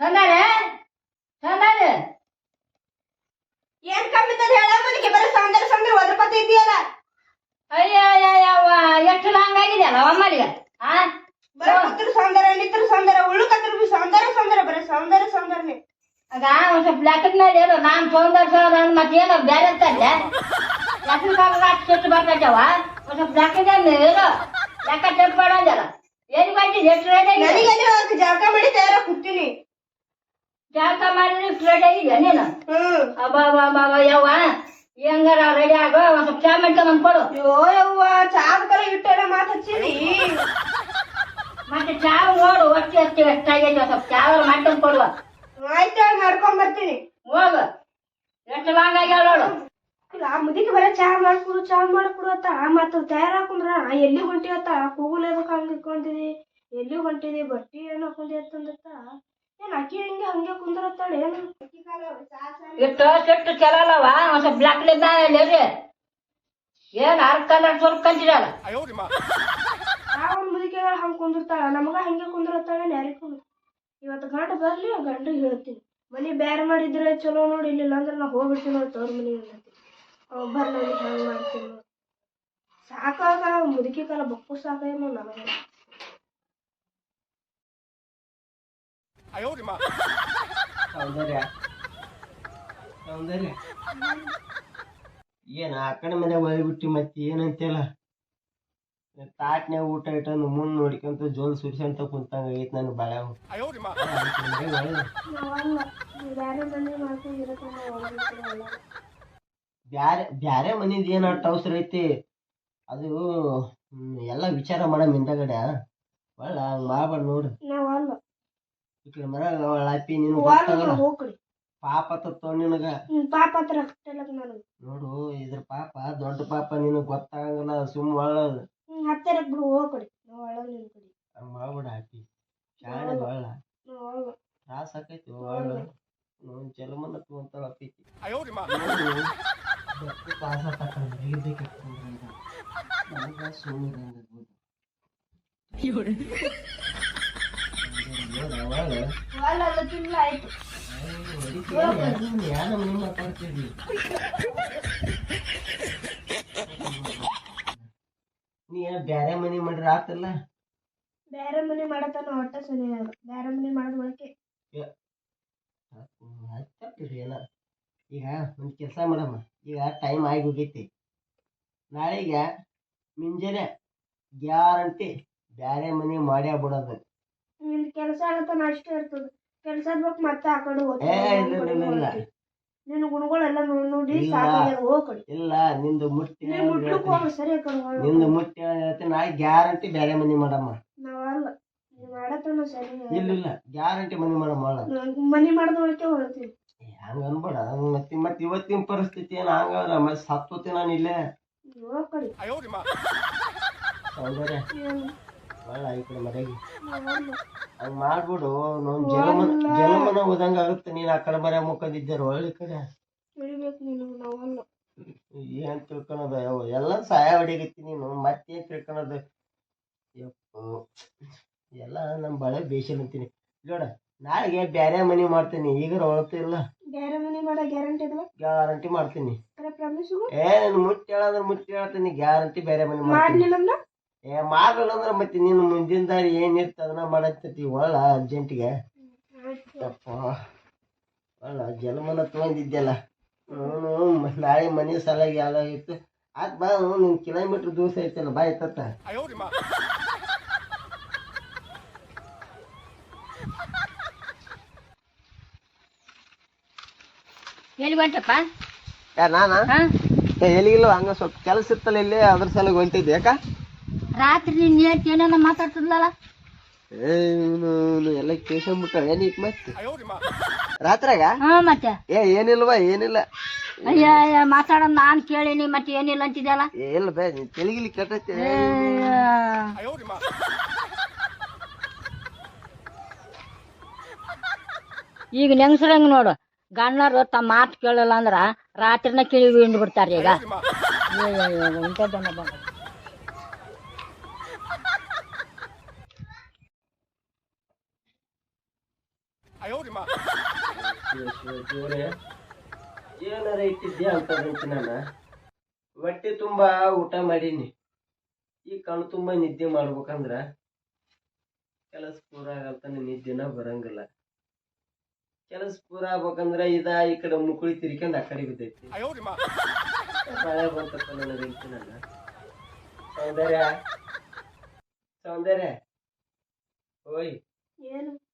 ಸಂದಾನೆ ತಂದಾಳೆ ಏನ್ ಕಮ್ಮಿ ಅಂತ ಹೇಳ? ಮನಿಗೆ ಬರೀ ಸಂದ್ರ ಸೌಂದರ್ಯ ಒದ್ರಪತಿ ಇದೆಯಲ್ಲ? ಅಯ್ಯ ಅಯ್ಯ ಅಯ್ಯವ್ವ ಎಷ್ಟು ಹಂಗಾಗಿದೆಯಲ್ಲ ಅಮ್ಮಲಿಗೆ ಆ? ಬರೋ ಕೂತ್ರ ಸೌಂದರ್ಯ ನಿತ್ರ ಸೌಂದರ್ಯ ಉಳ್ಕತ್ರ ಬಿ ಸೌಂದರ್ಯ ಸೌಂದರ್ಯ ಬರೀ ಸೌಂದರ್ಯ ಸೌಂದರ್ಯ ಆಗ ಒಂದ್ ಸ್ವಲ್ಪ ಲೆಕ್ಕದ ಮೇಲೆ ಏನು ನಾನ್ ಸೌಂದರ್ಯ ಸೌಂದರ್ಯ ಅಂದ್ ಮತ್ತೇನೋ ಬೇರೆ ಅಂತಲ್ಲ ಲೆಕ್ಕದ ಅಷ್ಟು ಕೆಟ್ಟು ಒಂದ್ ಸ್ವಲ್ಪ ಲೆಕ್ಕದ ಏನು ಲೆಕ್ಕ ಚೆಕ್ ಮಾಡೋದಲ್ಲ ಏನ್ ಬಂದಿದೆ ಎಷ್ಟು ರೇಟ್ ನನಗೆ ಜಾಗ ಮಾಡಿ ತಯಾರ ಕೂತೀನಿ ಜಾಗ ಮಾಡಿದ್ರೆ ಎಷ್ಟು ರೇಟ್ ಆಗಿದೆ ನೀನು ಅಬ್ಬಾ ಅಬ್ಬಾ ಯವ್ವ. ಹೆಂಗಾರ ರೆಡಿ ಆಗೋ ಒಂದ್ ಸ್ವಲ್ಪ ಚಾ ಮಾಡ್ಕೊಂಡ್ ಕೊಡು. ಅಯ್ಯೋ ಯವ್ವ ಚಾದ ಕಲ ಇಟ್ಟೆಲ್ಲ ಮಾತು ಹಚ್ಚಿದಿ? ಮತ್ತೆ ಚಾ ನೋಡು ಒಟ್ಟು ಹತ್ತಿ ಎಷ್ಟಾಗೈತೆ ಒಂದ್ ಸ್ವಲ್ಪ ಚಾ ಮಾಡ್ಕೊಂಡ್ ಕೊಡುವ ಆಯ್ತು ಮಾಡ್ಕೊಂಡ್ ಬರ್ತೀನಿ. ಹೋಗು. ಎಷ್ಟು ಲಾಂಗ್ ಆಗ್ಯಾವ ನೋಡು. ಆ ಮುದಿಗೆ ಬರೀ ಚಾ ಮಾಡ್ಕೊಡು ಚಾ ಮಾಡ್ಕೊಡು ಅತ್ತ ಮತ್ತ ತಯಾರಾಕೊಂಡ್ರ. ಎಲ್ಲಿ ಹೊಂಟಿ ಅತ್ತ ಕೂಗುಲ್ ಎದಕ್ ಹಂಗ ಇಟ್ಕೊಂತಿದಿ ಎಲ್ಲಿ ಹೊಂಟಿದಿ? ಬಟ್ಟಿ ಏನ್ ಹಾಕೊಂಡಿ ಅಂತಂದತ್ತ ಏನ್ ಅಕ್ಕಿ ಹಂಗೆ ಕುಂದ್ರತ್ತಾಳೆ. ಏನು ಇಟ್ಟು ಸಿಟ್ಟು ಚಲೋ ಅಲ್ಲವ ಒಂದ್ ಸ್ವಲ್ಪ ಬ್ಲಾಕ್ ಲೇರಿ ಏನ್ ಅರ್ಧ ಕಲರ್ ಸ್ವಲ್ಪ ಕಂತಿರಲ್ಲ ಆ ಒಂದ್ ಮುದಿಕೆಗಳ ಹಂಗ ಕುಂದಿರ್ತಾಳ ನಮಗ ಹಂಗೆ ಕುಂದ್ರತ್ತಾಳ ಯಾರಿಗೂ ಇವತ್ತು ಗಂಡ ಬರ್ಲಿ ಆ ಗಂಡ ಹೇಳ್ತೀನಿ. ಮನಿ ಬ್ಯಾರೆ ಮಾಡಿದ್ರೆ ಚಲೋ ನೋಡಿ ಇಲ್ಲಿಲ್ಲ ಅಂದ್ರೆ ನಾ ಹೋಗ್ಬಿಡ್ತೀನಿ ನೋಡಿ ತವ್ರ ಮನಿ ಅಂತೀನಿ ಅವ್ ಬರ್ಲಿ ಹೆಂಗ್ ಮಾಡ್ತೀನಿ ನೋಡಿ. ಸಾಕಾಗ ಮುದುಕಿ ಕಾಲ ಬಕ್ಕು ಸಾಕಾಗ ನನಗೆ. ಸೌಂದರ್ಯ. ಸೌಂದರ್ಯ. ಏನ ಆ ಕಡೆ ಮನೆ ಬಿಟ್ಟು ಮತ್ತೆ ಏನಂತಿಲ್ಲ? ತಾಟ್ನ್ಯಾಗ ಊಟ ಇಟ್ಟಂದು ಮುಂದ್ ನೋಡ್ಕೊಂತ ಜೋಲ್ ಸುರಿಸಂತ ಕುಂತಂಗ ಐತ್ ನನ್ ಬಾಳ್ಯಾವ. ನಾವಲ್ಲ ಬ್ಯಾರೆ ಬ್ಯಾರೆ ಮನಿದ್ ಏನ್ ಅವಸರ ಐತಿ? ಅದು ಎಲ್ಲ ವಿಚಾರ ಮಾಡಮ್ ಹಿಂದಗಡೆ. ಒಳ್ಳ ಮಾಡ್ಬಾರ್ದು ಮಾಡ್ಬೇಡ ನೋಡು ನಾವಲ್ಲ ಈ ಕಡೆ ಮನ್ಯಾಗ ಅಪ್ಪಿ ನೀನು ಪಾಪ ತತ್ತೋ ನಿನಗ. ಪಾಪ ಹತ್ರ ನನಗೆ. ನೋಡು ಇದ್ರ ಪಾಪ ದೊಡ್ಡ ಪಾಪ ನಿನಗೆ ಗೊತ್ತಾಗಲ್ಲ ಸುಮ್ ಒಳ್ಳದು ಹತ್ತಿರ ಬಿಡು ಹೋಗ್ರಿ ನಾವ್ ಒಳ ನಿನ್ ಕಡಿ. ಹಂಗ್ ಮಾಡ್ಬೇಡ ಅಪ್ಪಿ ಶಾಣೆ ಒಳ್ಳ ನಾವ್ ಒಳ ತ್ರಾಸ ಆಕೈತಿ ಒಳ್ಳ ತಗೊಂತಾಳ ಸುಮ್ಮನೆ ನೀ ಬ್ಯಾರೆ ಮನಿ ಮಾಡ್ರ ಆತಲ್ಲ ಬ್ಯಾರೆ ಮನಿ ಮಾಡತನ ಹೊಟ್ಟ ಸರಿ ಬ್ಯಾರೆ ಮನಿ ಮಾಡಿದ ಹಚ್ಚಿರಿ ಎಲ್ಲ ಈಗ ಒಂದು ಕೆಲಸ ಮಾಡಮ್ಮ ಈಗ ಟೈಮ್ ಆಗಿ ಹೋಗೈತಿ ನಾಳೆಗೆ ಮುಂಜಾನೆ ಗ್ಯಾರಂಟಿ ಬ್ಯಾರೆ ಮನೆ ಮಾಡ್ಯಾ ಬಿಡೋದು ನಿನ್ ಕೆಲಸ ಆಗತನ ಅಷ್ಟೇ ಇರ್ತದ. ಕೆಲಸ ಬೇಕು ಮತ್ತೆ ಆ ಕಡೆ ಏ ಇಲ್ಲ ಇಲ್ಲ ಇಲ್ಲ, ಇಲ್ಲ. ನಿನ್ ಗುಣಗಳೆಲ್ಲ ನೋಡಿ ನೋಡಿ ಇಲ್ಲ. ಸಾಕಾಗ್ಯದ ಹೋಗ್ಕಡಿ ಇಲ್ಲ ನಿಂದು ಮುಟ್ಟಿ ನೀನ್ ಮುಟ್ಲಕ್ ಹೋಗ ಸರಿ ಆ ಕಡೆ ಒಳ ನಿಂದು ಮುಟ್ಟಿ ಹೇಳ್ತೀನಿ ನಾಳೆ ಗ್ಯಾರಂಟಿ ಬೇರೆ ಮನಿ ಮಾಡಮ್ಮ. ನಾವಲ್ಲ ನೀ ಮಾಡತನ ಸರಿ ಇಲ್ಲ ಇಲ್ಲ ಗ್ಯಾರಂಟಿ ಮನಿ ಮಾಡಮ್ಮ ಅಲ್ಲ. ಮನಿ ಮಾಡ್ದೆ ಒಳಕ್ಕೆ ಹೊಳ್ತೀನಿ ಹಂಗ ಅನ್ಬೇಡ ಮತ್ತೆ ಮತ್ತೆ ಇವತ್ತಿನ ಪರಿಸ್ಥಿತಿ ಏನ್ ಹಂಗಲ್ಲ ಮತ್ತೆ ಸತ್ತೋತಿ ನಾನು ಇಲ್ಲೇ. ಹೋಗ್ಕಡಿ ಸೌಂದರ್ಯ. ಈ ಕಡೆ ಹಂಗ್ ಮಾಡ್ಬಿಡು ನಮ್ಮ ಜಲಮನ ಜನಮನ ಹೋದಂಗ ಆಗುತ್ತೆ ನೀನ್ ಆ ಕಡೆ ಮರೆ ಮುಖದಿದ್ದರು ಒಳ್ಳೆ ಕಡೆ. ತಿಳಿಬೇಕು ನೀನು ನಾವಲ್ಲ. ಏನ್ ತಿಳ್ಕೊಳೋದು ಯಾವ ಎಲ್ಲ ಸಹಾಯ ಹೊಡಿಗತ್ತಿ ನೀನು ಮತ್ತೇನ್ ತಿಳ್ಕೊಳೋದು? ಯಪ್ಪೋ ಎಲ್ಲ ನಮ್ ಬಳೆ ಬೇಷನ್ ಅಂತೀನಿ. ನೋಡ ನಾಳೆಗೆ ಬೇರೆ ಮನಿ ಮಾಡ್ತೀನಿ ಈಗ ಇಲ್ಲ. ಬೇರೆ ಮನಿ ಮಾಡೋ ಗ್ಯಾರಂಟಿ ಗ್ಯಾರಂಟಿ ಮಾಡ್ತೀನಿ. ಏ ಮುಟ್ಟಿ ಹೇಳಂದ್ರೆ ಮುಟ್ಟಿ ಹೇಳ್ತೀನಿ ಗ್ಯಾರಂಟಿ ಬೇರೆ ಮನಿ ಮಾಡ್ತೀನಿ. ಏ ಮಾರಲ್ಲ ಅಂದ್ರೆ ಮತ್ತೆ ನಿನ್ನ ಮುಂದಿನ ದಾರಿ ಏನಿರ್ತ ಅದನ್ನ ಮಾಡತ್ತತಿ ಒಳ್ಳ ಅರ್ಜೆಂಟಿಗೆ ತಪ್ಪ ಒಳ್ಳ ಜನ್ಮನ ತಗೊಂಡಿದ್ದೆಲ್ಲ. ಹ್ಞೂ ನಾಳೆ ಮನೆ ಸಲಾಗಿ ಎಲ್ಲ ಇತ್ತು. ಆತ್ ಬಾ ನಿನ್ ಕಿಲೋಮೀಟರ್ ದೂರ ಐತಲ್ಲ ಬಾ ತತ್ತ ಎಲ್ಲಿ ಬಂತಪ್ಪ? ಯಾರ ನಾನಾ? ಏ ಎಲ್ಲಿಗಿಲ್ಲ ಹಂಗ ಸ್ವಲ್ಪ ಕೆಲಸ ಇತ್ತಲ್ಲ ಇಲ್ಲಿ ಅದ್ರ ಸಲಗ ಹೊಂಟಿದ್ದೆ ಯಾಕ? ರಾತ್ರಿ ನೀನ್ ಏನ್ ಏನೇನ ಮಾತಾಡ್ತಿದ್ಲಲ್ಲ? ಏ ಇವ್ನು ಇವ್ನು ಎಲ್ಲ ಕೇಳ್ಕೊಂಬಿಟ್ಟ ಏನೀಗ ಮತ್ತೆ? ರಾತ್ರಾಗ ಹಾ ಮತ್ತೆ. ಏ ಏನಿಲ್ವಾ? ಏನಿಲ್ಲ. ಅಯ್ಯ ಮಾತಾಡೋ ಮಾತಾಡೋದ್ ನಾನ್ ಕೇಳಿನಿ ಮತ್ತೆ ಏನಿಲ್ಲ ಅಂತಿದ್ಯಲ್ಲ? ಏ, ಇಲ್ಲ ಬೇ ನೀನ್ ತೆಲಿಗಿಲಿ ಕೆಟ್ಟೈತೆ. ಈಗ ನೆಂಗಸ್ರಂಗ್ ನೋಡು. ಗಣ್ಣರು ತಮ್ಮ ಮಾತು ಕೇಳಲ್ಲ ಅಂದ್ರ ರಾತ್ರಿನ ಕಿವಿ ಹಿಂಡ್ ಬಿಡ್ತಾರೆ ಈಗ ಇಂಥದ್ದನ್ನ ಬಂದ ಏನಾರ ಇಟ್ಟಿದ್ಯಾ ಅಂತ ನಾನು. ಹೊಟ್ಟೆ ತುಂಬಾ ಊಟ ಮಾಡೀನಿ. ಈ ಕಣ್ಣು ತುಂಬಾ ನಿದ್ದೆ ಮಾಡ್ಬೇಕಂದ್ರ ಕೆಲಸ ಪೂರ ಆಗಲ್ತಾನೆ ನಿದ್ದೆನ ಬರಂಗಿಲ್ಲ. ಕೆಲಸ ಪೂರ ಆಗ್ಬೇಕಂದ್ರ ಇದ ಈ ಕಡೆ ಮುಕುಳಿ ತಿರ್ಕೊಂಡು ಆ ಕಡೆ ಬಿದ್ದೈತಿ. ಭಯ ಬಂತಪ್ಪ ನನಗೆ ಅಂತೀನಿ ನಾನು ಸೌಂದರ್ಯ. ಸೌಂದರ್ಯ. ಓಯ್. ಏನು?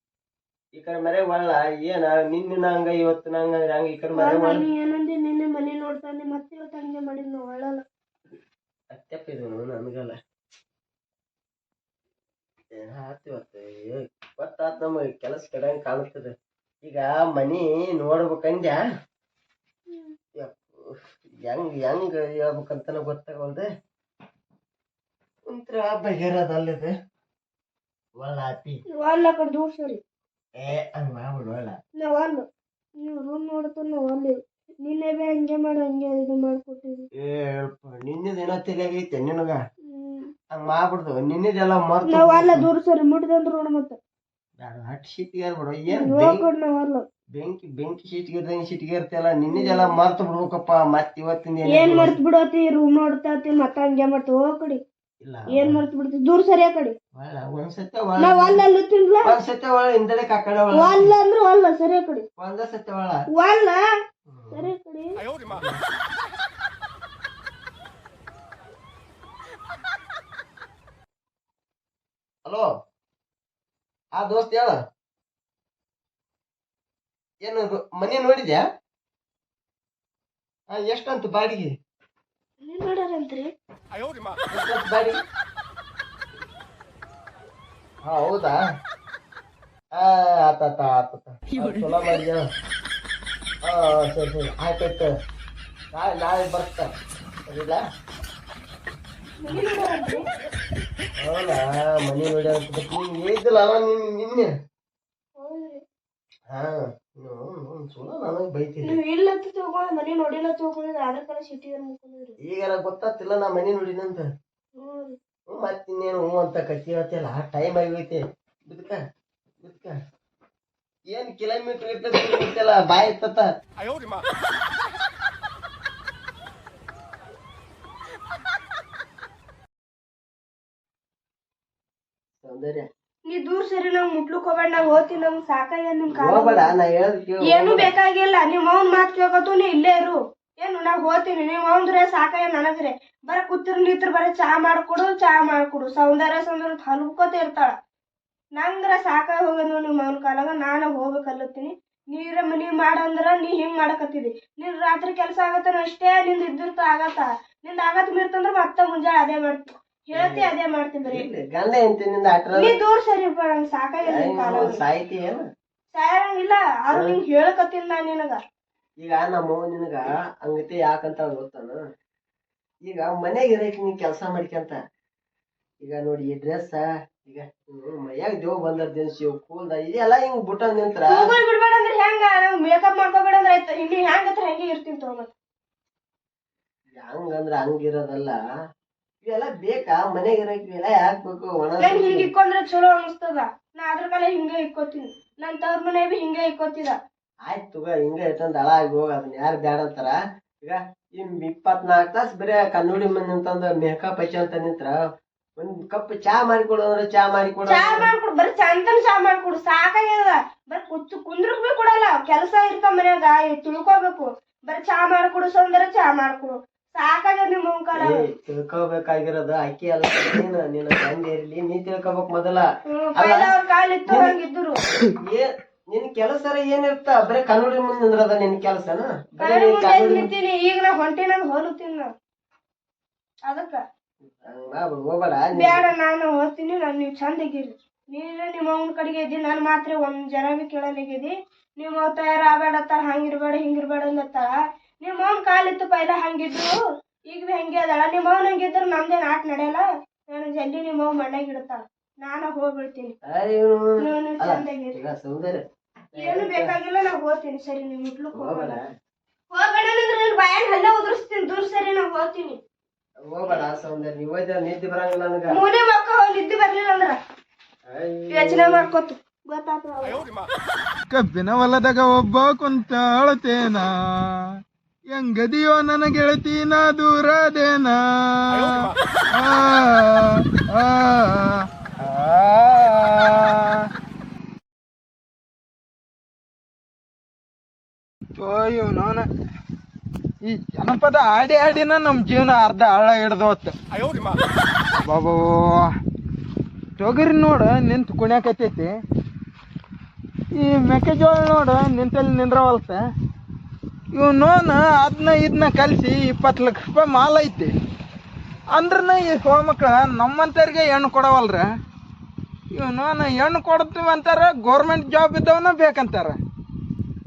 ಈ ಕಡೆ ಮರೆ ಒಳ್ಳ ಏನ ನಿನ್ನ ಹಂಗ ಇವತ್ತು ಹಂಗ ಹಂಗ ಈ ಕಡೆ ಮರೆ ಒಳ್ಳ. ಏನಂದಿ ನಿನ್ನೆ ಮನೆ ನೋಡ್ತಾನೆ ಮತ್ತೆ ಇವತ್ತು ಹಂಗೆ ಮಾಡಿದ್ ನಾವು ಒಳ್ಳಲ್ಲ. ಅತ್ತೆಪ್ಪ ಇದು ನನಗಲ್ಲ. ಆತು ಇವತ್ತು? ಗೊತ್ತಾತ್ ನಮಗೆ ಕೆಲಸ ಕಡೆ ಕಾಣುತ್ತದೆ. ಈಗ ಮನಿ ನೋಡ್ಬೇಕಂದ್ಯ? ಯಪ್ಪು, ಹೆಂಗ್ ಹೆಂಗ್ ಹೇಳ್ಬೇಕಂತನ ಗೊತ್ತಾಗಲ್ದೆ ಒಂಥರ ಬಗೆರದಲ್ಲಿದೆ ಒಳ್ಳ ಒಲ್ಲ ಕಡೆ ದೂರ ಸರಿ. ಏ ಹಂಗೆ ಮಾಡ್ಬಿಡು ಒಳ್ಳ ನಾವ್ ಅಲ್ಲ. ನೀವು ರೂಮ್ ನೋಡ್ತಾನ ನಾವು ಅಲ್ಲಿ. ನಿನ್ನೆ ಬೇ ಹಂಗೆ ಮಾಡಿ ಹಂಗೆ ಇದು ಮಾಡ್ಕೊಟ್ಟಿದ್ವಿ. ಏ ಹೇಳ್ಪ ನಿನ್ನಿದ ಏನೋ ತಲೆಯಾಗೈತೆ ನಿನಗ? ಹಂಗ್ ಮಾಡ್ಬಿಡ್ದು ನಿನ್ನಿದೆಲ್ಲ ಮರ್ತು ನಾವು ಅಲ್ಲ ದೂರ ಸರಿ ಮುಟ್ಟಿದಂದ್ರ ನೋಡ ಮತ್ತೆ. ಹಟ್ ಸಿಟ್ಟಿಗೆ ಏನು ನೋಡ್ಕೊಂಡು ನಾವ್ ಅಲ್ಲ. ಬೆಂಕಿ ಬೆಂಕಿ ಸಿಟ್ಟಿಗೆ ಸಿಟ್ಟಿಗೆ ನಿನ್ನೆದೆಲ್ಲ ಮರ್ತು ಬಿಡ್ಬೇಕಪ್ಪ ಮತ್ತೆ ಇವತ್ತಿನ ಏನ್ ಮರ್ತು ಬಿಡೋತಿ ರೂಮ್ ನೋಡ್ತಾತಿ ಮತ್ತ ಹಂಗೆ ಮಾಡ್ತೀವಿ ಹೋಗ್ ಕಡಿ. ಇಲ್ಲ ಏನ್ ಮರ್ತ್ ಬಿಡ್ತಿ? ದೂರ ಸರಿ ಆ ಕಡಿ. ಒಳ್ಳ ಒಂದ್ಸತ್ತ ನಾವ್ ಒಳ್ಳ ಅಲ್ಲ ಅಲ್ಲಿ ತಿನ್ಲ ಒಂದ್ಸತ್ತ ಒಳ್ಳ ಹಿಂದಡೆ ಕಾಕಡ ಒಳ್ಳ ಒಲ್ಲ ಅಂದ್ರ ಒಲ್ಲ ಸರಿ ಆ ಕಡಿ. ಒಂದ ಸತ್ತ ಒಳ್ಳ ಒಲ್ಲ ಸರಿ ಆ ಕಡಿ. ಹಲೋ? ಆ ದೋಸ್ತ ಹೇಳ. ಏನು ಮನೆ ನೋಡಿದ್ಯಾ? ಹಾ ಎಷ್ಟಂತ ಬಾಡಿಗೆ? ನೀನ್ ಮಾಡಾರಂತ್ರಿ? ಹಾ ಹೌದಾ? ಆ ಆತ ಆತಾತ ಆ, ಚಲೋ ಮಾಡಿದ್ಯಾ? ಹಾ ಸರಿ ಸರಿ. ಆಯ್ತಾಯ್ತು ನಾಳೆ ನಾಳೆ ಬರ್ತಾ. ಸರಿಲ್ಲ ಹೌದಾ? ಮನೆ ನೋಡ್ಯಾರ ನೀನ್ ಹೇಳಿದ್ದಿಲ್ಲ ಅಲ್ಲ ನಿನ್ನ? ನಿನ್ನೆ ಹಾ ಚಲೋ ನನಗೆ ಬೈತೀನಿ ಇಲ್ಲ ತಗೊಂಡ್ ಮನಿ ನೋಡಿಲ್ಲ ತಗೊಂಡಿದ್ರೆ ಅದ್ರ ಕಡೆ ಸಿಟಿ ಮುಖಂದ್ರಿ ಈಗ ಗೊತ್ತಾಗ್ತಿಲ್ಲ ನಾ ಮನಿ ನೋಡಿನಂತ ಹ್ಮ್. ಹ್ಞೂ ಮತ್ತಿನ್ನೇನು ಹ್ಞೂ ಅಂತ ಕತ್ತಿ ಹೇಳ್ತಿಯಲ್ಲ ಟೈಮ್ ಆಗೈತೆ ಬಿದ್ಕ ಬಿದ್ಕ. ಏನ್ ಕಿಲೋಮೀಟರ್ ಇರ್ತಲ್ಲ ಬಾಯಿ ಇರ್ತತ ಸೌಂದರ್ಯ. ನೀ ದೂರ ಸರಿ ನಾವ್ ಮುಟ್ಲಕ್ ಹೋಗ್ಬೇಡ ನಾವ್ ಹೋಗ್ತೀನಿ ನಮ್ಗ್ ಸಾಕಾಗ್ಯ ನಿಮ್ ಕಾಲ ನಾ ಏನು ಬೇಕಾಗಿಲ್ಲ ನಿಮ್ ಅವ್ನ್ ಮಾತ್ ಕೇಳ್ಕೊತು ನೀ ಇಲ್ಲೇ ಇರು. ಏನು ನಾವ್ ಹೋಗ್ತೀನಿ ನೀವ್ ಅವಂದ್ರೆ ಸಾಕಾಗ್ಯ ನನಗ್ರೆ. ಬರ ಕೂತಿರ್ ನಿತ್ರ ಬರ ಚಾ ಮಾಡ್ಕೊಡು ಚಾ ಮಾಡ್ಕೊಡು. ಸೌಂದರ್ಯ ಸೌಂದರ್ಯ ಹಲ್ಕೋತ ಇರ್ತಾಳ. ನಂಗ್ರ ಸಾಕಾಗಿ ಹೋಗದ್ ನೋಡ್ ನಿಮ್ ಅವನ ಕಾಲಾಗ ನಾನು ಹೋಗ್ಬೇಕಲ್ಲತ್ತೀನಿ ನೀರ ಮನಿ ಮಾಡಂದ್ರ ನೀ ಹಿಂಗ್ ಮಾಡಕತ್ತಿದಿ. ನಿನ್ ರಾತ್ರಿ ಕೆಲ್ಸ ಆಗತ್ತನ ಅಷ್ಟೇ ನಿಂದ ಇದ್ದಿರ್ತ ಆಗತ್ತ. ನಿಂದ ಆಗತ್ ಮೀರ್ತಂದ್ರ ಮತ್ತೆ ಮುಂಜಾನೆ ಅದೇ ಮಾಡ್ತಿ. ಹೇಳ್ತಿ ಅದೇ ಮಾಡ್ತೀನಿ ಬರೀ. ಇಲ್ಲಿ ಗಂಡ ಎಂತಿನಿಂದ ಅಟ್ರ ನೀ ದೂರ ಸರಿ ನಂಗೆ ನಿನ್ ಕಾಲಾಗ ಸಾಯ್ತಿ ಏನು? ಸಾಯಂಗಿಲ್ಲ ಆದ್ರೂ ನಿಂಗ್ ಹೇಳಕತ್ತೀನಿ ನಾ ನಿನಗ. ಈಗ ನಮ್ಮ ನಿನಗ ಅಂಗತಿ ಯಾಕಂತ ಗೊತ್ತಾನ? ಈಗ ಮನೆಗೆ ಇರಕ್ ನೀ ಕೆಲಸ ಮಾಡ್ಕೊಂತ ಈಗ ನೋಡಿ ಈ ಡ್ರೆಸ್ ಈಗ ಮೈಯಾಗ ದೇವ್ ಬಂದದ ದಿನಸಿ ಕೂಲ್ದ ಇದೆಲ್ಲ ಹಿಂಗ್ ಬುಟ್ಟ ನಿಂತ್ರ. ಗೂಗಲ್ ಬಿಡ್ಬೇಡ ಅಂದ್ರೆ ಹೆಂಗ? ಮೇಕಪ್ ಮಾಡ್ಕೋಬೇಡ ಅಂದ್ರೆ ಆಯ್ತು. ಇಲ್ಲಿ ಹೆಂಗ್ ಹತ್ರ ಹೆಂಗೆ ಇರ್ತೀನಿ ತಗೋ ಹಂಗಂದ್ರ ಹಂಗಿರೋದಲ್ಲ ಇವೆಲ್ಲ ಬೇಕಾ? ಮನೆಗೆ ಇರಕ್ ಇವೆಲ್ಲ ಯಾಕ್ ಬೇಕು ಒಣ ನಂಗ್ ಹಿಂಗ್ ಇಕ್ಕೊಂಡ್ರೆ ಚಲೋ ಅನಿಸ್ತದ? ನಾ ಅದ್ರ ಮೇಲೆ ಹಿಂಗೆ ಇಕ್ಕೋತೀನಿ. ನನ್ ತವ್ರ ಮನೆ ಬಿ ಹಿಂಗೆ ಇಕ್ಕೋತಿದ. ಆಯ್ತು ತಗೋ ಹಿಂಗ ಇಟ್ಟಂತ ಹಳ ಆಗಿ ಹೋಗ. ಅದನ್ನ ಯಾರು ಬ್ಯಾಡ ಅಂತಾರ? ಈಗ ಇಮ್ ಇಪ್ಪತ್ನಾಲ್ಕು ತಾಸ್ ಬರೇ ಕನ್ನಡಿ ಮಂದಿ ನಿಂತಂದ ಮೇಕಪ್ ಹಚ್ಚಿ ಅಂತ ನಿಂತ್ರ ಒಂದ್ ಕಪ್ ಚಾ ಮಾಡಿಕೊಡು ಅಂದ್ರೆ ಚಾ ಮಾಡಿಕೊಡು ಚಾ ಮಾಡ್ಕೊಡು. ಬರೀ ಚಂತನ ಚಾ ಮಾಡ್ಕೊಡು. ಸಾಕಾಗ್ಯದ. ಬರೀ ಕುತ್ತು ಕುಂದ್ರಕ್ ಬಿ ಕೊಡಲ್ಲ. ಕೆಲಸ ಇರ್ತಾವ ಮನ್ಯಾಗ. ತಿಳ್ಕೊಬೇಕು. ಬರೀ ಚಾ ಮಾಡ್ಕೊಡು ಸೌಂದರ್ಯ ಚಾ ಮಾಡ್ಕೊಡು. ಸಾಕಾಗ್ಯದ ನಿಮ್ ಅವ್ನ್ ಕಾಲ ಏ, ತಿಳ್ಕೊಬೇಕಾಗಿರೋದು ಅಲ್ಲ ನೀನು ನಿನ್ನ ತಂದೆ ಇರ್ಲಿ ನೀ ತಿಳ್ಕೊಬೇಕು ಮೊದಲ. ಪೈಲ ಅವ್ರ ಕಾಲಿತ್ತು ಹಂಗಿದ್ರು ಏ ನಿನ್ ಕೆಲಸ ಏನಿರ್ತ ಬರೇ ಕನ್ನಡಿ ಮುಂದೆ ನಿಂದ್ರದ ನಿನ್ ಕೆಲಸನ? ಬರೀ ನೀನ್ ಮುಂದೆ ನಿಂತೀನಿ? ಈಗ ನಾ ಹೊಂಟಿನಂದ್ ಹೋಲುತ್ತೀನಿ ನಾ ಅದಕ್ಕ? ಹಂಗ್ ಹೋಗ್ಬೇಡ. ನೀನ್- ಬೇಡ ನಾನು ಹೋಗ್ತೀನಿ ನಾನು ನೀವು ಚಂದಾಗಿರಿ ನೀನು ನಿಮ್ಮ ಅವನ ಕಡೆಗೆ ಇದ್ದಿ ನಾನು ಮಾತ್ರ ಒಂದ್ ಜನ ಬಿ ಕೇಳಲಾಗಿದಿ ನಿಮ್ಮ ತಯಾರ ಆಗ್ಬೇಡತ್ತಾರ ಹಂಗಿರ್ಬೇಡ ಹಿಂಗಿರ್ಬೇಡ ಅಂದತ್ತಾಳ ನಿಮ್ಮ ಅವ್ನ ಕಾಲಿತ್ತು ಪೈಲ ಹಂಗಿದ್ರು. ಈಗ ಬಿ ಹಂಗೆ ಅದಾಳ. ನಿಮ್ಮ ಅವ್ನ ಹಂಗಿದ್ರು ನಮ್ದೇ ಆಟ ನಡೆಯಲ್ಲ. ನಾನು ಜಲ್ದಿ ನಿಮ್ಮ ಅವ್ ಮಣ್ಣಾಗ ಇಡ್ತಾಳ. ನಾನು ಹೋಗ್ಬಿಡ್ತೀನಿ. ಏನು ಬೇಕಾಗಿಲ್ಲ ನಾ ಹೋಗ್ತೀನಿ. ಸರಿ ನಿಮ್ ಇಟ್ಲಕ್ ಹೋಗ್ಬೇಡ. ಹೋಗ್ಬೇಡ ಹೋಗ್ಬೇಡ ಅಂದ್ರೆ ನನ್ನ ಹಲ್ಲೆ ಉದುರಿಸ್ತೀನಿ. ದೂರ ಸರಿ ನಾ ಹೋಗ್ತೀನಿ. ಹೋಗಬೇಡ ಸೌಂದರ್ಯ ನೀವ್ ಹೋಯ್ತ ನಿದ್ದೆ ಬರಂಗಿಲ್ಲ ನನಗ. ಮೂನೇ ಮಕ್ಕ ಹೋಗಿ ನಿದ್ದೆ ಬರ್ಲಿಲ್ಲ ಅಂದ್ರ. ಯೋಚನೆ ಮಾಡ್ಕೋತು. ಗೊತ್ತಾತು ಕಬ್ಬಿನ ಹೊಲದಾಗ ಒಬ್ಬ ಕುಂತ ಅಳತೇನ ಹೆಂಗದಿಯೋ ನನ್ನ ಗೆಳತಿ ನಾ ದೂರದೇನ. ಅಯ್ಯೋ ನಾನ ಈ ಜನಪದ ಆಡಿ ಆಡಿನ ನಮ್ ಜೀವನ ಅರ್ಧ ಹಳ್ಳ ಹಿಡ್ದು ಬಾಬೋ ಬಾಬಾ. ತೊಗರಿ ನೋಡ ನಿಂತು ಕುಣ್ಯಾಕತೈತಿ ಈ ಮೆಕ್ಕೆಜೋಳ ನೋಡ ನಿಂತಲ್ಲಿ ನಿಂದ್ರವಲ್ತ. ಇವ್ ನೋನ ಅದನ್ನ ಇದನ್ನ ಕಲಿಸಿ ಇಪ್ಪತ್ತು ಲಕ್ಷ ರೂಪಾಯಿ ಮಾಲ್ ಐತಿ. ಅಂದ್ರನ ಈ ಮಕ್ಳ ನಮ್ಮಂತವ್ರಿಗೆ ಹೆಣ್ಣು ಕೊಡವಲ್ರ? ಇವ್ ನೋನ ಹೆಣ್ಣು ಕೊಡ್ತೀವಿ ಅಂತಾರೆ ಗೌರ್ಮೆಂಟ್ ಜಾಬ್ ಇದ್ದವನ ಬೇಕಂತಾರ.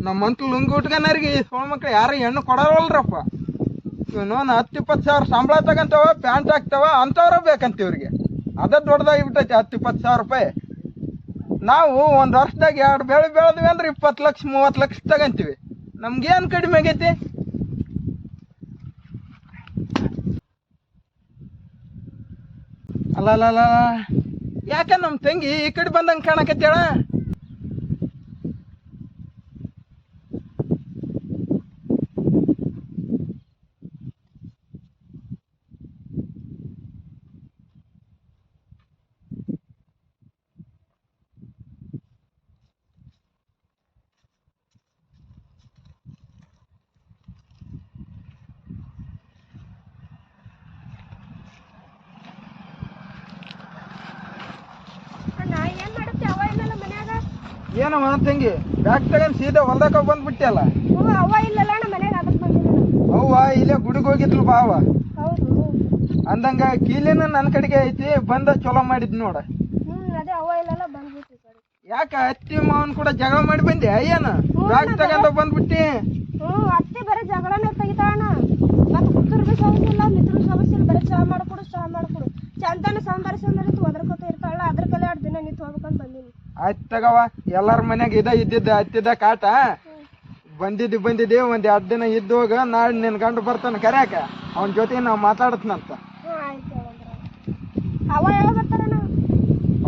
ನಮ್ಮಂತ ಲುಂಗಿ ಉಟ್ಕನವ್ರಿಗೆ ಈ ಮಕ್ಳು ಯಾರು ಹೆಣ್ಣು ಕೊಡವಲ್ರಪ್ಪ. ಇವ್ ನೋನ ಹತ್ತು ಇಪ್ಪತ್ತು ಸಾವಿರ ಸಂಬಳ ತಗಂತವ, ಪ್ಯಾಂಟ್ ಹಾಕ್ತಾವ, ಅಂಥವ್ರ ಬೇಕಂತ ಇವ್ರಿಗೆ. ಅದ ದೊಡ್ಡದಾಗಿಬಿಟ್ಟೈತಿ ಹತ್ತು ಇಪ್ಪತ್ತು ಸಾವಿರ ರೂಪಾಯಿ. ನಾವು ಒಂದು ವರ್ಷದಾಗ ಎರಡು ಬೆಳೆ ಬೆಳೆದ್ವಿ ಅಂದ್ರೆ ಇಪ್ಪತ್ತು ಲಕ್ಷ, ಮೂವತ್ತು ಲಕ್ಷ ತಗಂತೀವಿ. ನಮ್ಗೇನು ಕಡಿಮೆ ಆಗೈತಿ? ಅಲ್ಲ ಯಾಕೆ ನಮ್ಮ ತಂಗಿ ಈ ಕಡೆ ಬಂದಂಗೆ ಕಾಣಕತ್ತೇಳ ಅಣ್ಣ ಏನ್ ಮಾಡತ್ತೆ ಅವ ಇಲ್ಲಲ್ಲ ಮನ್ಯಾಗ ಏನಮ್ಮ ತಂಗಿ ಬ್ಯಾಕ್ ಕಡೆ ಸೀದಾ ಹೊಲ್ದಾಗ ಬಂದ್ಬಿಟ್ಟಿಯಲ್ಲ? ಅವ್ವ ಇಲ್ಲಲ್ಲ ಅಣ್ಣ ಮನ್ಯಾಗ ಅದಕ್ಕೆ ಬಂದಿಲ್ಲ ಅವ್ವ ಇಲ್ಲೇ ಗುಡಿಗೆ ಹೋಗಿದ್ಲು ಬಾವ ಹೌದು. ಅಂದಂಗ ಕೀಲಿನ ನನ್ನ ಕಡೆಗೆ ಐತಿ ಬಂದ ಚಲೋ ಮಾಡಿದ್ ನೋಡ. ಹ್ಞೂ ಅದೇ ಅವ್ವ ಇಲ್ಲಲ್ಲ ಬಂದ್ಬಿಟ್ಟು ಈ ಕಡೆ. ಯಾಕ ಅತ್ತಿ ಮಾವನ್ ಕೂಡ ಜಗಳ ಮಾಡಿ ಬಂದೆ? ಅಯ್ಯನ ಬ್ಯಾಗ್ ತಗೊಂಡ ಬಂದ್ಬಿಟ್ಟಿ. ಹ್ಞೂ ಅತ್ತೆ ಬರೀ ಜಗಳನೇ ತೆಗಿತಾಣ ಮತ್ತೆ ಕುತ್ತೂರು ಬಿ ಸಮಸ್ಯೆ ಮಿತ್ರ ಸಮಸ್ಯೆ ಇಲ್ಲ ಬರೀ ಚಹಾ ಮಾಡ್ಕೊಡು ಚಹಾ ಮಾಡ್ಕೊಡು. ಚಂದನ ಸೌಂದರ್ಯ ಸೌಂದರ್ಯ ಒದರ್ಕೋತ ಇರ್ತಾಳ ಅದ್ರ ಕಲೆ ಎರಡು ದಿನ ನಿಂತು ಹೋಗ್ಬೇಕಂತ ಬಂದೀನಿ. ಆಯ್ತು ತಗವ ಎಲ್ಲಾರ ಮನ್ಯಾಗ ಇದ ಇದ್ದಿದ್ದ ಹತ್ತಿದ್ದ ಕಾಟ. ಬಂದಿದ್ದು ಬಂದಿದ್ದೆ ಒಂದ್ ಎರಡ್ ದಿನ ಇದ್ದೋಗ ನಾಳೆ ನಿನ್ ಗಂಡು ಬರ್ತಾನ ಕರ್ಯಾಕ. ಅವನ ಜೊತೆ ನಾವ್ ಮಾತಾಡತ್ನಂತ.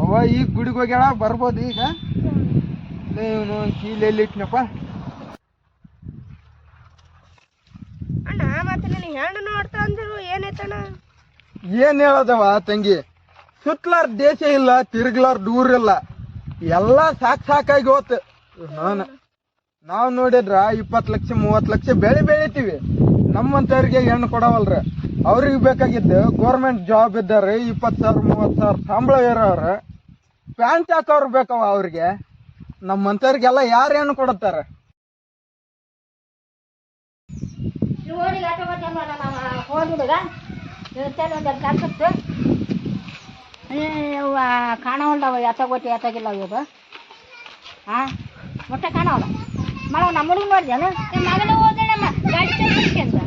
ಅವ ಈಗ ಗುಡಿಗೆ ಹೋಗ್ಯಾಳ ಬರ್ಬೋದು ಈಗ. ಇವನು ಕೀಲ್ ಎಲ್ಲಿ ಇಟ್ನಪ್ಪ? ಅಣ್ಣ ಮತ್ತೆ ನಿನ್ನ ಹೆಣ್ಣು ನೋಡ್ತಾ ಅಂದ್ರು ಏನೈತಣ್ಣ ಏನ್ ಹೇಳದವ ತಂಗಿ? ಸುತ್ತಲಾರ್ ದೇಶ ಇಲ್ಲ ತಿರುಗ್ಲಾರ್ ದೂರ ಇಲ್ಲ. ಎಲ್ಲಾ ಸಾಕ್ ಸಾಕಾಗಿ ಹೋತ್. ನಾನು ನಾವ್ ನೋಡಿದ್ರ ಇಪ್ಪತ್ ಲಕ್ಷ ಮೂವತ್ ಲಕ್ಷ ಬೆಳೆ ಬೆಳಿತೀವಿ. ನಮ್ಮಂತವ್ರಿಗೆ ಹೆಣ್ಣು ಕೊಡವಲ್ರ. ಅವ್ರಿಗೆ ಬೇಕಾಗಿದ್ದು ಗೌರ್ಮೆಂಟ್ ಜಾಬ್ ಇದ್ದಾರೆ ಇಪ್ಪತ್ ಸಾವಿರ ಮೂವತ್ ಸಾವಿರ ಸಂಬಳ ಇರೋರ ಪ್ಯಾಂಟ್ ಹಾಕೋರು ಬೇಕವ ಅವ್ರಿಗೆ. ನಮ್ಮಂತವ್ರಿಗೆಲ್ಲ ಯಾರು ಹೆಣ್ಣು ಕೊಡುತ್ತಾರೆ ಕಾಣವಲ್ದವ ಎತ್ತಾಗೋತಿ ಎತ್ತಾಗಿಲ್ಲ ಇವರು ಹಾಂ ಮೊಟ್ಟೆ ಕಾಣವಲ್ಲ. ಮಾಡವ ನಮ್ಮ ಹುಡುಗ ನೋಡಿದೇನು ಮಗನ ಹೋದಳಮ್ಮ ಗಾಡಿ ಸೇಲ್ ಮಾಡ್ಕೊಂಡ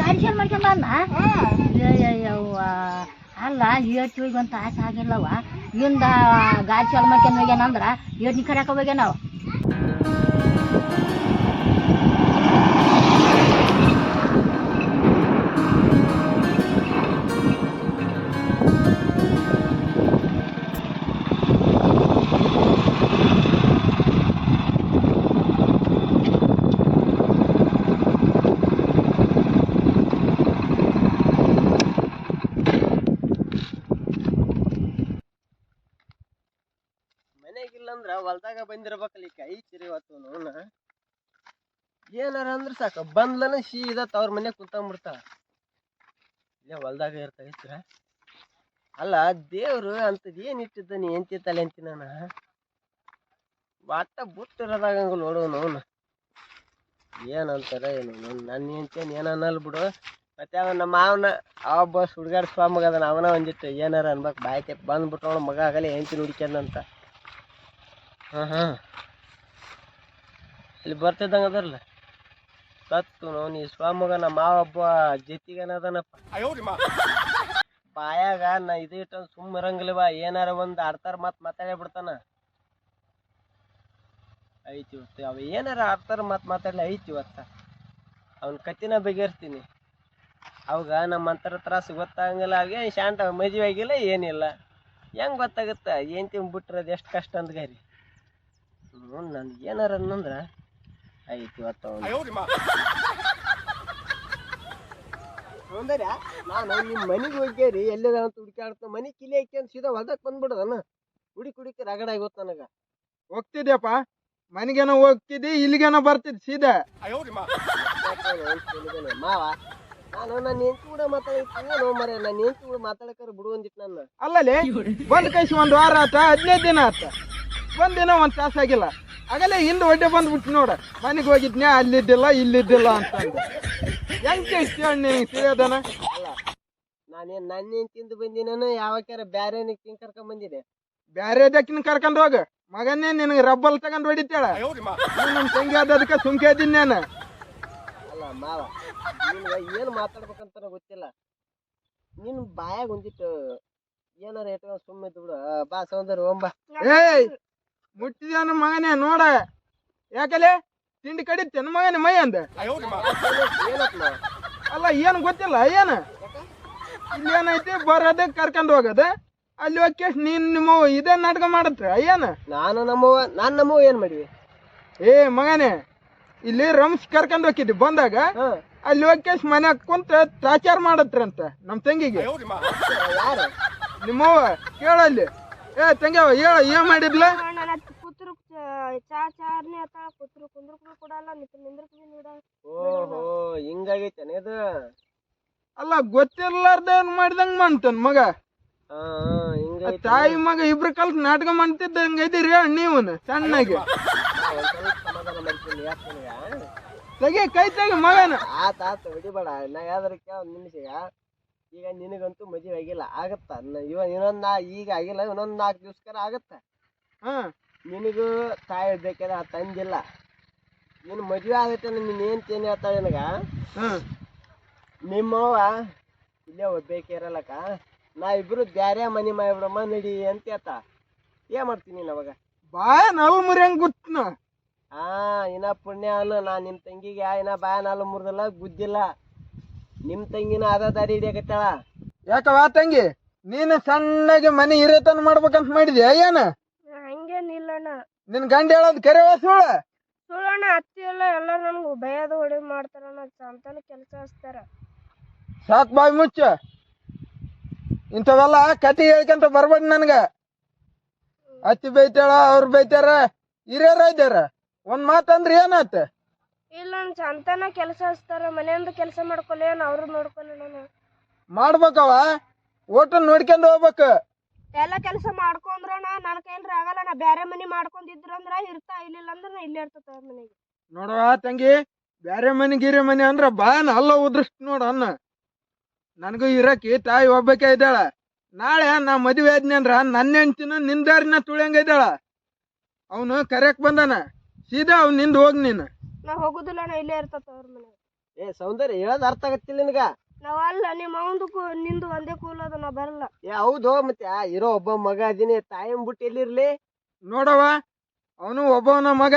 ಗಾಡಿ ಸೇಲ್ ಮಾಡ್ಕೊಂಡ ಅನ್ನ ಅಯ್ಯವ್ವ ಅಲ್ಲ ಏಟು ಈಗ ಒಂದು ತಾಸು ಆಗಿಲ್ಲವ ಇಂದ ಗಾಡಿ ಸೇಲ್ ಮಾಡ್ಕೊಂಡು ಹೋಗ್ಯಾನಂದ್ರ ಏಟ್ನಿ ಕರ್ಯಾಕ ಹೋಗ್ಯಾನವ ಬಂದಿರ್ಬೇಕಲ್ಲ ಕೈ ಚಿರಿ ಇವತ್ತು ನೋನ ಏನಾರ ಅಂದ್ರೆ ಸಾಕು, ಬಂದ್ಲನ ಸೀದಾ ತವ್ರ ಮನೆ ಕುಂತಂಬಿಡ್ತಾಳ ಇಲ್ಲೇ ಹೊಲ್ದಾಗ ಇರ್ತಾಗಿತ್ರ ಅಲ್ಲ, ದೇವ್ರು ಅಂಥದ್ದು ಏನು ಇಟ್ಟಿದ್ದ ನೀ ಎಂತಿ ತಲೆ ಅಂತಿ ನಾನು? ಒಟ್ಟ ಬುಟ್ಟಿರೋದಾಗ ನೋಡು ನೋಡೋನು. ಏನಂತಾರ ಏನು ನನ್ನ ಹೆಂಡ್ತೇನ್ ಏನ ಅನ್ನಲ್ ಬಿಡು. ಮತ್ತೆ ಅವ ನಮ್ಮ ಮಾವನ, ಅವ ಬಸ್ ಹುಡುಗಾಡ ಸ್ವಾಮಗ ಅದನ್ನ ಅವನ ಒಂದಿಟ್ಟು ಏನಾರ ಅನ್ಬೇಕು. ಬಾಯ್ತೆ ಬಂದ್ಬಿಟ್ಟು ಮಗ ಆಗಲ್ಲ ಹೆಂಡ್ತಿನ ಹುಡುಕ್ಯಂದಂತ ಹಾಂ ಹಾಂ. ಇಲ್ಲಿ ಬರ್ತಿದ್ದಂಗೆ ಅದರಲ್ಲ. ಸತ್ತು ನೋನಿ ನೀ ಸ್ವಾಮಗ ನಮ್ಮ ಮಾವ ಒಬ್ಬ ಜೊತೆಗೇನ ಅದನಪ್ಪ. ಬಾಯಾಗ ನಾ ಇದು ಇಟ್ಟು ಸುಮ್ಮ ಇರಂಗಿಲ್ಲವ ಏನಾರ ಒಂದು ಆಡ್ತಾರ ಮಾತು ಮಾತಾಡೇ ಬಿಡ್ತಾನ. ಐತಿ ಇವತ್ತು ಅವ ಏನಾರ ಆಡ್ತಾರ ಮಾತು ಮಾತಾಡಲಿ ಐತಿ ಇವತ್ತ. ಅವನ್ ಕತ್ತಿನ ಬಗೆಹರಿಸ್ತೀನಿ ಅವಾಗ ನಮ್ಮ ಅಂತರ ತ್ರಾಸ ಗೊತ್ತಾಗಂಗಿಲ್ಲ ಅವಾಗ ಶಾಂತ ಮದುವೆ ಆಗಿಲ್ಲ ಏನಿಲ್ಲ. ಹೆಂಗ್ ಗೊತ್ತಾಗುತ್ತ? ಏನ್ ತಿಂಗ್ ಬಿಟ್ರೆ ಅದು ಎಷ್ಟು ಕಷ್ಟ ಅಂತ ನನ್ಗೆ ಏನಾರ ಅನ್ನಂದ್ರ ಆಯ್ತು ಇವತ್ತು ಅವ್ನು. ನಾನು ನಿಮ್ಮ ಮನೆಗೆ ಹೋಗ್ಯಾರಿ ಎಲ್ಲದ ಅಂತ ಹುಡುಕಾಡ್ತ ಮನೆ ಕಿಲಿ ಹಾಕ್ಯಂತ ಸೀದಾ ಹೊಲ್ದಾಗ ಬಂದ್ಬಿಡದನ ಹುಡುಕಿ ಹುಡುಕಿ ರಗಡ ಆಗೋತ್ ನನಗ. ಹೋಗ್ತಿದ್ಯಪ್ಪ? ಮನೆಗೇನೋ ಹೋಗ್ತಿದ್ದಿ ಇಲ್ಲಿಗೇನೋ ಬರ್ತಿದ್ ಸೀದಾ? ಮಾವ ನಾನು ನನ್ನ ಹೆಂಡತಿ ಕೂಡ ಮಾತಾಡಿರ್ತೀನಿ ಮರೆ ನನ್ನ ಹೆಂಡತಿ ಕೂಡ ಮಾತಾಡಕ್ಕಾರ ಬಿಡು ಅಂದಿತ್ತು ನನ್ನ. ಅಲ್ಲಲ್ಲಿ ಬಂದ್ ಕೈಸಿ ಒಂದ್ ವಾರ ಆತ ಹದಿನೈದು ದಿನ ಆತ. ಒಂದ್ ಒಂದು ಒಂದ್ ತಾಸ ಆಗಿಲ್ಲ. ಆಗಲೇ ಹಿಂದ್ ಒಡ್ಡೆ ಬಂದ್ಬಿಟ್ಟು ನೋಡ. ಮನೆಗೆ ಹೋಗಿದ್ನ್ಯಾ ಅಲ್ಲಿದ್ದಿಲ್ಲ ಇಲ್ಲಿದ್ದಿಲ್ಲ ಅಂತ ಹೆಂಗ್ ಕೇಳ್ತಿ ನಿನಗೆ ತಿಳಿಯೋದನ? ಅಲ್ಲ ನಾನೇನ್ ನನ್ನ ತಿಂದು ಬಂದಿನ ಯಾವಾಗಾರ ಬ್ಯಾರೆ ತಿಂಗ್ ಕರ್ಕೊಂಡ್ ಬಂದಿದೆ? ಬ್ಯಾರೆ ದಕ್ಕಿನ ಕರ್ಕೊಂಡ್ ಹೋಗ. ಮಗನೇ ನಿನಗೆ ರಬ್ಬಲ್ ತಗೊಂಡ್ ಹೊಡಿತಾಳ ನಮ್ ತಂಗಿ ಆದದಕ್ಕೆ ಸುಮ್ಕೆ ಇದ್ದೀನಿ ನಾನು. ಅಲ್ಲ ಮಾವ ಏನು ಏನ್ ಮಾತಾಡ್ಬೇಕಂತ ಗೊತ್ತಿಲ್ಲ. ನಿನ್ ಬಾಯಾಗ ಒಂದಿಟ್ಟು ಏನಾರ ಇಟ್ಕೊಂಡು ಸುಮ್ಮನೆ ಬಿಡು ಬಾ ಸೌಂದರ್ಯ ಓಂಬಾ ಏಯ್! ಮುಟ್ಟಿದ ಮಗನೇ ನೋಡ. ಯಾಕಲೆ? ತಿಂಡಿ ಕಡಿತೇನ ಮಗನೇ ಮೈ ಅಂದ. ಅಲ್ಲ ಏನು ಗೊತ್ತಿಲ್ಲ ಏನು? ಇಲ್ಲಿ ಏನೈತಿ ಬರೋದ ಕರ್ಕೊಂಡ್ ಹೋಗದು. ಅಲ್ಲಿ ಹೋಗಿ ನೀನ್ ನಿಮ್ಮ ಇದೇ ನಾಟಕ ಮಾಡತ್ರ ಅಯ್ಯನ ನಾನು ನಮ್ಮ ನಾನು ನಮ್ಮ ಏನ್ ಮಾಡಿವಿ ಏ ಮಗನೇ ಇಲ್ಲಿ ರಮ್ಸ್ ಕರ್ಕೊಂಡು ಹೋಗಿದ್ದಿ ಬಂದಾಗ ಅಲ್ಲಿ ಹೋಗಿ ಮನೆ ಕುಂತ ಟಾರ್ಚರ್ ಮಾಡತ್ರಂತ ನಮ್ ತಂಗಿಗೆ. ಯಾರು? ನಿಮ್ಮವ್ವ ಕೇಳಲ್ಲಿ. ಏ ತಂಗ್ಯವ ಹೇಳ ಏನ್ ಮಾಡಿದ್ಲ? ಚಾ ಚಾರ್ನಿ ಆತಾಳ ಕುತ್ರು ಕುಂದ್ರಕ್ಕೂ ಕೊಡಲ್ಲ ನಿಂತ ನಿಂದ್ರಕ್ಕೂ ನೀಡ ಓಹೋ ಹಿಂಗಾಗೈತೇನೆ ಇದು? ಅಲ್ಲ ಗೊತ್ತಿರ್ಲಾರ್ದ ಮಾಡ್ದಂಗ್ ಮಾಡ್ತಾನ ಮಗ? ಹಾ ಹಿಂಗೈತಿ ತಾಯಿ ಮಗ. ಇಬ್ರು ಕಲ್ತ್ ನಾಟಕ ಮಾಡ್ತಿದ್ದಂಗ ಇದೀರಿ ನೀವನ್ ಸಣ್ಣಗೆ? ಸಮಾಧಾನ ಮಾಡ್ತೀನಿ ಯಾಕೆ ನಿನಗ ತೆಗಿ ಕೈ ತೆಗಿ ಮಗನ. ಆತ ಆತ ಹೊಡಿಬೇಡ ನಾ ಯಾವ್ದಾರ ಕೇಳ ಒಂದ್ ನಿಮಿಷಗ ಈಗ. ನಿನಗಂತೂ ಮದುವೆ ಆಗಿಲ್ಲ ಆಗತ್ತ. ನ- ಇವ ಇನ್ನೊಂದ್ ನಾ ಈಗ ಆಗಿಲ್ಲ ಇನ್ನೊಂದ್ ನಾಲ್ಕು ದಿವ್ಸಕ್ಕಾರ ಆಗತ್ತ. ಹಾ. ನಿನಗೂ ತಾಯಿ ಬೇಕಾದ್ರೆ ಆ ತಂದಿಲ್ಲ. ನಿನ್ ಮದುವೆ ಆಗತ್ತೆ ನಿನ್ ಏನ್ ತೇನೆ ಹೇಳ್ತಾಳೆ ನನಗ? ಹಾ. ನಿಮ್ಮವ್ವ ಇಲ್ಲೇ ಒಬ್ಬೇಕಿರಲ್ಲಕ್ಕ ನಾ ಇಬ್ರು ಬ್ಯಾರೆ ಮನಿ ಮಾಡಿಬಿಡಮ್ಮ ನಡಿ ಅಂತ ಹೇಳ್ತಾ. ಏನ್ ಮಾಡ್ತೀನಿ ಅವಾಗ? ಬಾಯ ನಲ್ ಮುರಿಯಂಗ್ ಗುತ್ನ ಆ ಇನ್ನ ಪುಣ್ಯ ಅನ್ನ ನಾ ನಿಮ್ ತಂಗಿಗೆ ಇನ್ನ ಬಾಯ ನಾಲ್ ಮುರಿದಲ್ಲ ಗುದ್ದಿಲ್ಲ. ನಿಮ್ ತಂಗಿನ ಅದ ದಾರಿ ಹಿಡಿಯಕತ್ತಾಳ. ಯಾಕವಾ ತಂಗಿ? ನೀನು ಸಣ್ಣಗೆ ಮನೆ ಹಿರೇತನ ಮಾಡ್ಬೇಕಂತ ಮಾಡಿದ್ಯಾ ಏನ? ಹಂಗೇನಿಲ್ಲಣ್ಣ ನಿನ್ ಗಂಡ ಹೇಳೋದ್ ಕರೆ ಸುಳ್ಳ. ಸುಳ್ಳಣ್ಣ ಅತ್ತಿ ಎಲ್ಲ ಎಲ್ಲ ನನ್ಗೆ ಭಯದ ಹೊಡಿ ಮಾಡ್ತಾರಣ್ಣ ಚಂತನ ಕೆಲಸ ಹಚ್ತಾರ. ಸಾಕ್ ಬಾಯ್ ಮುಚ್ಚ. ಇಂಥವೆಲ್ಲ ಕತಿ ಹೇಳ್ಕಂತ ಬರ್ಬೇಡ ನನ್ಗ. ಅತ್ತಿ ಬೈತಾಳ ಅವ್ರು ಬೈತಾರ ಹಿರಿಯರ ಇದ್ದಾರ ಒಂದ್ ಮಾತಂದ್ರ ಏನಾತ? ಇಲ್ಲ ಸಂತಾನ ಕೆಲಸ ಹಚ್ತಾರ ಮನೆಯಿಂದ ಕೆಲಸ ಮಾಡ್ಕೊಲ್ಲ ಅವರು ಅವ್ರು ನೋಡ್ಕೊಲ್ಲ ನಾನು. ಮಾಡ್ಬೇಕವ ಓಟ ನೋಡ್ಕೊಂಡ್ ಹೋಗ್ಬೇಕು. ಎಲ್ಲ ಕೆಲಸ ಮಾಡ್ಕೊಂಡ್ರಣ್ಣ ನನ್ನ ಕೈಲ್ರಿ ಆಗಲ್ಲ ನಾ ಬ್ಯಾರೆ ಮನಿ ಮಾಡ್ಕೊಂಡಿದ್ರಂದ್ರ ಇರ್ತಾ ಇಲ್ಲಿಲ್ಲ ಅಂದ್ರ ನಾ ಇಲ್ಲೇ ಇರ್ತದ ಅವ್ರ ಮನೆಗೆ. ನೋಡುವ ತಂಗಿ ಬ್ಯಾರೆ ಮನೆ ಗಿರೆ ಮನೆ ಅಂದ್ರ ಬಾನ ಅಲ್ಲ ಉದ್ರಷ್ಟ್ ನೋಡ ಅನ್ನ. ನನಗೂ ಇರಕಿ ತಾಯಿ ಒಬ್ಬಕ್ಕೆ ಇದ್ದಾಳ. ನಾಳೆ ನಾ ಮದುವೆ ಆದ್ನಿ ಅಂದ್ರ ನನ್ನ ಹೆಂಡ್ತಿನ ನಿಂದಾರಿನ ದಾರಿನ ತುಳಿಯಂಗ ಇದ್ದಾಳ. ಅವನು ಕರೆಕ್ ಬಂದಾನ. ಸೀದಾ ಅವ್ನು ನಿಂದ ಹೋಗ್ ನೀನು. ನಾ ಹೋಗುದಿಲ್ಲ ನಾ ಇಲ್ಲೇ ಇರ್ತದ ಅವ್ರ ಮನೆಗೆ. ಏ ಸೌಂದರ್ಯ ಹೇಳೋದ್ ಅರ್ಥ ಆಗತ್ತಿಲ್ಲ ನಿನಗ? ನಾವ್ ಅಲ್ಲ ನಿಮ್ಮ ಅವಂದು ಕೂ- ನಿಂದು ಒಂದೇ ಕೂಲ್ ಅದ ನಾ ಬರಲ್ಲ. ಏ ಹೌದು ಮತ್ತೆ ಆ ಇರೋ ಒಬ್ಬ ಮಗ ಅದೀನಿ ತಾಯಿ ಬಿಟ್ಟು ಎಲ್ಲಿರ್ಲಿ? ನೋಡವ ಅವನು ಒಬ್ಬವನ ಮಗ.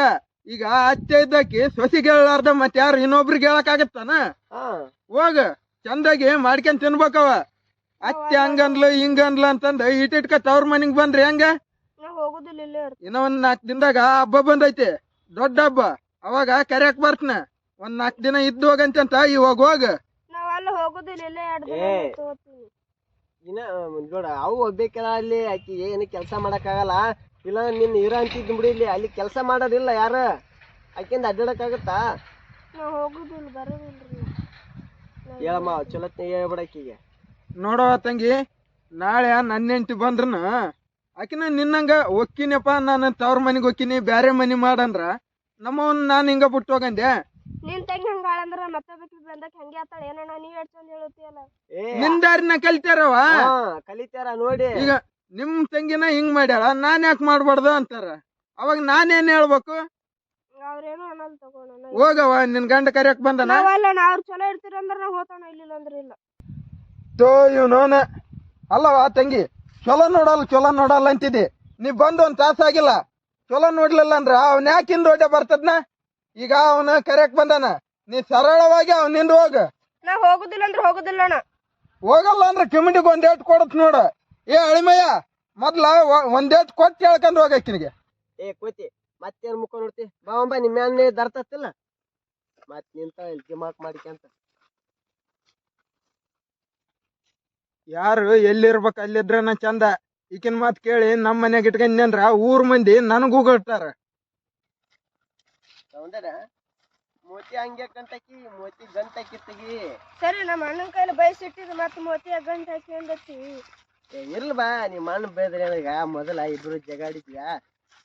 ಈಗ ಅತ್ತೆ ಇದ್ದಕ್ಕೆ ಸೊಸಿ ಹೇಳಾರ್ದ ಮತ್ತೆ ಯಾರು ಇನ್ನೊಬ್ರಿಗೆ ಹೇಳಕ್ಕಾಗತ್ತಾನ? ಹಾ. ಹೋಗ ಚಂದಾಗಿ ಮಾಡ್ಕೊಂಡ್ ತಿನ್ಬೇಕವ ಅತ್ತೆ ಹಂಗನ್ಲ ಹಿಂಗನ್ಲ ಅಂತಂದ ಇಟ್ಟಿಟ್ಕ ತವ್ರ ಮನಿಗ್ ಬಂದ್ರಿ ಹೆಂಗ? ನಾ ಹೋಗುದಿಲ್ಲ ಇಲ್ಲೇ ಇರ್ತದ ಇನ್ನ ಒಂದ್ ನಾಲ್ಕು ದಿನದಾಗ ಹಬ್ಬ ಬಂದೈತಿ. ದೊಡ್ಡ ಹಬ್ಬ. ಅವಾಗ ಕರ್ಯಾಕ್ ಬರ್ತನ. ಒಂದ್ ನಾಲ್ಕು ದಿನ ಇದ್ದು ಹೋಗಂತಂತ ಇವಾಗ ಹೋಗ. ಹೋಗುದಿಲ್ಲ ಇಲ್ಲೇ ಎರಡು ದಿನ ಏ. ನಿಂತು ಇನ್ನ ನೋಡ ಅವು ಒಬ್ಬೇಕಲ್ಲ ಅಲ್ಲಿ ಆಕಿ ಏನು ಕೆಲಸ ಮಾಡಕ್ಕಾಗಲ್ಲ. ಇಲ್ಲ ನಿನ್ನ ಇರ ಅಂತಿದ್ ಬಿಡಿ ಇಲ್ಲಿ ಅಲ್ಲಿ ಕೆಲಸ ಮಾಡೋದಿಲ್ಲ ಯಾರ? ಆಕಿಂದ ಅಡ್ಡಾಡಕ್ಕಾಗತ್ತಾ? ನಾ ಹೋಗೋದಿಲ್ಲ ಬರೋದಿಲ್ರಿ. ಹೇಳಮ್ಮ ಚಲೋತ್ನ ಹೇಳ್ಬಿಡ ಆಕಿಗೆ. ನೋಡವ ತಂಗಿ ನಾಳೆ ನನ್ನ ಹೆಂಡತಿ ಬಂದ್ರನ ಆಕಿನ ನಿನ್ನಂಗ ಒಕ್ಕಿನಪ್ಪ ನಾನು ತವ್ರ ಮನೆಗೆ ಒಕ್ಕಿನಿ ಬ್ಯಾರೆ ಮನಿ ಮಾಡಂದ್ರ ನಮ್ಮವನ್ ನಾನು ಹಿಂಗ ಬಿಟ್ಟು ಹೋಗಂದೆ. ನಿನ್ ತಂಗಿ ಹಂಗ ಅಂದ್ರ ಮತ್ತೊಬ್ಬಕಿ ಬಂದಕ್ ಹಂಗೆ ಆತಾಳ? ಏನಣ್ಣ ನೀವ್ ಎಷ್ಟ್ ಚಂದ ಹೇಳುತ್ತೀಯಲ್ಲ ನಿಂದಾರಿನ ಕಲಿತಾರವ ದಾರಿನ ಕಲ್ತಾರವ ಹಾ ಕಲಿತಾರ ನೋಡಿ. ಈಗ ನಿಮ್ ತಂಗಿನ ಹಿಂಗ್ ಮಾಡ್ಯಾಳ? ನಾನ್ ಯಾಕೆ ಮಾಡ್ಬಾರ್ದು ಅಂತಾರ? ಅವಾಗ ನಾನೇನ್ ಹೇಳ್ಬೇಕು? ಅವ್ರೇನು ಅನ್ನಲ್ ತಗೋಣ ಹೋಗವ ನಿನ್ ಗಂಡ ಕರಿಯಕ್ ಬಂದನ? ನಾವಲ್ಲ ನಾ ಅವ್ರು ಚಲೋ ಇರ್ತೀರ ಅಂದ್ರ ಇಲ್ಲಿಲ್ಲ ಅಂದ್ರ ಇಲ್ಲ. ತೋ ಇವನೋನ ಅಲ್ಲವ ತಂಗಿ ಚಲೋ ನೋಡಲ್ಲ ಚಲೋ ನೋಡಲ್ಲ ಅಂತಿದ್ದಿ ನೀ ಬಂದು ಒಂದ್ ತಾಸಾಗಿಲ್ಲ ಚಲೋ ನೋಡ್ಲಿಲ್ಲ ಅಂದ್ರ ಅವ್ನ ಯಾಕಿಂದ ಹೊಟ್ಟೆ ಬರ್ತದ್ನ? ಈಗ ಅವನ ಕರೆಯಕ್ ಬಂದಾನ? ನೀ ಸರಳವಾಗಿ ಅವನಿಂದ ಹೋಗ. ನಾ ಹೋಗುದಿಲ್ಲ ಅಂದ್ರ ಹೋಗುದಿಲ್ಲ ಅಣ್ಣ. ಹೋಗಲ್ಲ ಅಂದ್ರ ಕಿಮಿಡಿಗೆ ಒಂದ್ ಏಟ್ ಕೊಡತ್ ನೋಡ. ಏ ಅಳಿಮಯ್ಯ ಮೊದ್ಲ ಒಂದೇಟ್ ಒಂದ್ ಏಟ್ ಕೊಟ್ಟು ಹೇಳ್ಕೊಂಡ್ ಹೋಗಕ್ಕಿನಿಗೆ ಏ ಕೂತಿ ಮತ್ತೇನ್ ಮುಖ ನೋಡ್ತಿ? ಬಾವಂಬ ನಿಮ್ಮ ಮ್ಯಾಲೆ ದರ್ತತ್ತಿಲ್ಲ ಮತ್ ನಿಂತ ಜಿಮಾಕ್ ಮಾಡ್ಕೊಂತ ಯಾರು ಎಲ್ಲಿರ್ಬೇಕು ಅಲ್ಲಿದ್ರನ ಚಂದ. ಈಕಿನ ಮಾತು ಕೇಳಿ ನಮ್ಮ ಮನ್ಯಾಗ ಇಟ್ಕೊಂಡ್ರ ಊರ್ ಮಂದಿ ನನಗೂ ಸೌಂದರ್ಯ? ಮೋತಿ ಹಂಗೆ ಕಂಟಕಿ ಮೋತಿ ಗಂಟಾಕಿ ತೆಗಿ. ಸರಿ ನಮ್ಮ ಅಣ್ಣನ ಕೈಲಿ ಬಯಸಿಟ್ಟಿದ್ ಮತ್ತೆ ಮೋತಿ ಗಂಟಾಕಿ ಹಾಕಿ ಅಂದತ್ತಿ. ಏ, ಇರ್ಲ್ ಬಾ ನಿಮ್ಮ ಅಣ್ಣ ಬೇದ್ರೆ ನನಗ ಮೊದಲ ಇಬ್ರು ಜಗಾಡಿದ್ಯ?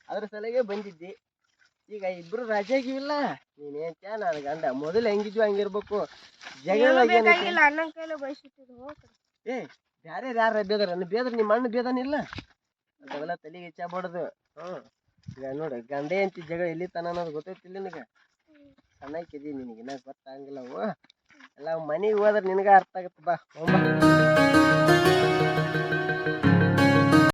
ಅದ್ರ ಸಲಗೆ ಬಂದಿದ್ದಿ. ಈಗ ಇಬ್ರು ರಜೆಗೆ ಇಲ್ಲ. ನೀನೇನ್ ನಾನು ಗಂಡ. ಮೊದಲ ಹೆಂಗಿದ್ವಿ ಹಂಗಿರ್ಬೇಕು. ಜಗಳ ಅಣ್ಣನ ಕೈಲಿ ಬಯಸಿಟ್ಟಿದ್ದು ಹೋಗ್ರಿ. ಏ ಬ್ಯಾರೆ ಯಾರ ಬೇದ್ರ ಬೇದ್ರ ನಿಮ್ಮ ಅಣ್ಣ ಬೇದನಿಲ್ಲ ಅದೆಲ್ಲ ತಲೆಗೆ ಬಡದು. ಹ್ಮ್. ಈಗ ನೋಡಿ ಗಂಡ ಎಂತಿ ಜಗಳ ಇಲ್ಲಿ ತನ ಅನ್ನೋದು ಗೊತ್ತೈತಿಲ್ಲ ನಿನಗ? ಸಣ್ಣಕ್ಕಿದಿ ನಿನಗೆ ಇನ್ನೂ ಗೊತ್ತಾಗಂಗಿಲ್ಲ ಅವು ಎಲ್ಲ ಮನೆಗೆ ಹೋದ್ರೆ ನಿನಗೆ ಅರ್ಥ ಆಗುತ್ತೆ ಬಾ ಹೋಮ